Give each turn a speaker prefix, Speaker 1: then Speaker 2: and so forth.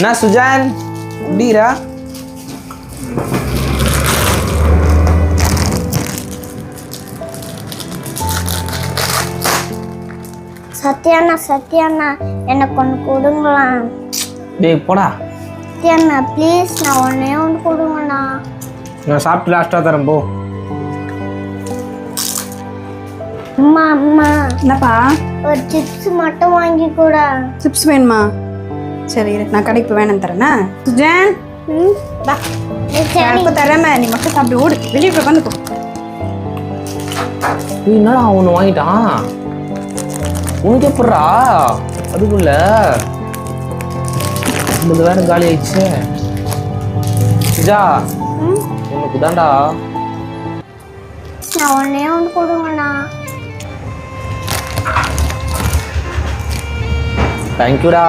Speaker 1: என்ன சுஜான் எப்படிரா
Speaker 2: சத்யாண்ணா சத்யாண்ணா எனக்கு ஒன்று கொடுங்களாம்
Speaker 1: டேய் போடா.
Speaker 2: சத்யாண்ணா ப்ளீஸ் நான் ஒன்றே ஒன்று கொடுங்கண்ணா.
Speaker 1: நான் சாப்பிட்டு லாஸ்ட்டாக தரேன் போ.
Speaker 2: அம்மா அம்மா.
Speaker 3: என்னப்பா?
Speaker 2: ஒரு சிப்ஸ் மட்டும் வாங்கி கூட.
Speaker 3: சிப்ஸ் வேணுமா? சரி நான் கடைக்கு வேணும் தரேனா? சுஜான்.
Speaker 2: ம்.
Speaker 3: வா.
Speaker 2: சரி
Speaker 3: எனக்கு தரேன் நீ மட்டும் சாப்பிட்டு ஓடு. வெளியே போய்
Speaker 1: ஏய், என்னடா ஒன்று வாங்கிட்டான் உனக்கு எப்பட்றா? அதுக்குள்ள. நம்மளது வேற காலி ஆயிடுச்சு. சுஜா. உனக்கு தான்டா.
Speaker 2: நான் ஒன்றே ஒன்று கொடுங்கண்ணா
Speaker 1: தேங்க்யூடா